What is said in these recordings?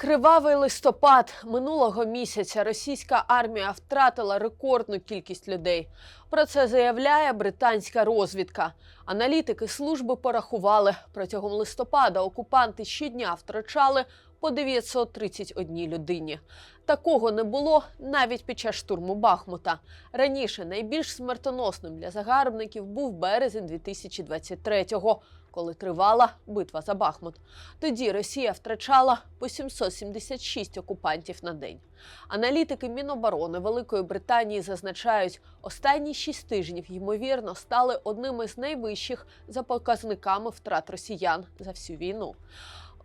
Кривавий листопад минулого місяця російська армія втратила рекордну кількість людей. Про це заявляє британська розвідка. Аналітики служби порахували протягом листопада. Окупанти щодня втрачали по 931 людині. Такого не було навіть під час штурму Бахмута. Раніше найбільш смертоносним для загарбників був березень 2023-го, коли тривала битва за Бахмут. Тоді Росія втрачала по 776 окупантів на день. Аналітики Міноборони Великої Британії зазначають, останні шість тижнів, ймовірно, стали одними з найвищих за показниками втрат росіян за всю війну.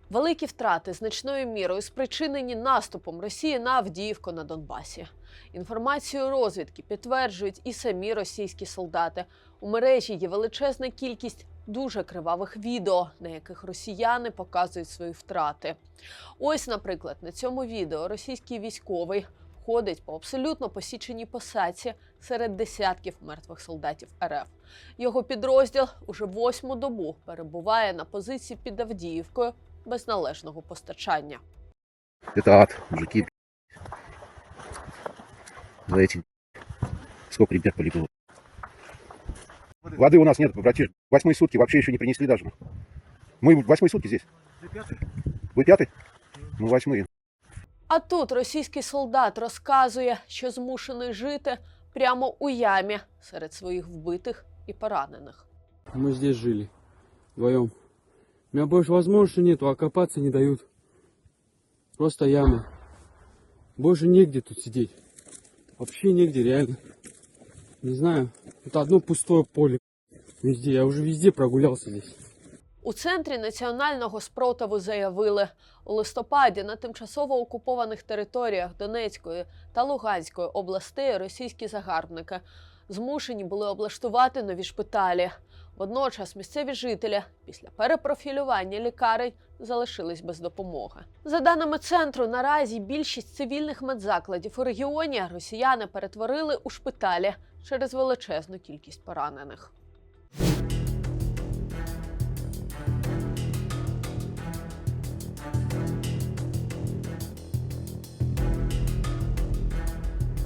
Великі втрати значною мірою спричинені наступом Росії на Авдіївку на Донбасі. Інформацію розвідки підтверджують і самі російські солдати. У мережі є величезна кількість дуже кривавих відео, на яких росіяни показують свої втрати. Ось, наприклад, на цьому відео російський військовий ходить по абсолютно посіченій посадці серед десятків мертвих солдатів РФ. Його підрозділ уже восьму добу перебуває на позиції під Авдіївкою без належного постачання. Это ад, мужики. За эти... Сколько ребят полегло. Воды у нас нет, братиш. Восьмые сутки вообще еще не принесли даже. Мы восьмые сутки здесь. Вы пятый? Мы восьмые. А тут російський солдат розказує, що змушений жити прямо у ямі серед своїх вбитих і поранених. Мы здесь жили вдвоем. У меня больше возможности нету, а копаться не дают. Просто ямы. Больше негде тут сидеть. Вообще негде, реально. Не знаю, это одно пустое поле. Везде, я уже везде прогулялся здесь. У центрі національного спротиву заявили, у листопаді на тимчасово окупованих територіях Донецької та Луганської областей російські загарбники змушені були облаштувати нові шпиталі. Водночас місцеві жителі після перепрофілювання лікарень залишились без допомоги. За даними центру, наразі більшість цивільних медзакладів у регіоні росіяни перетворили у шпиталі через величезну кількість поранених.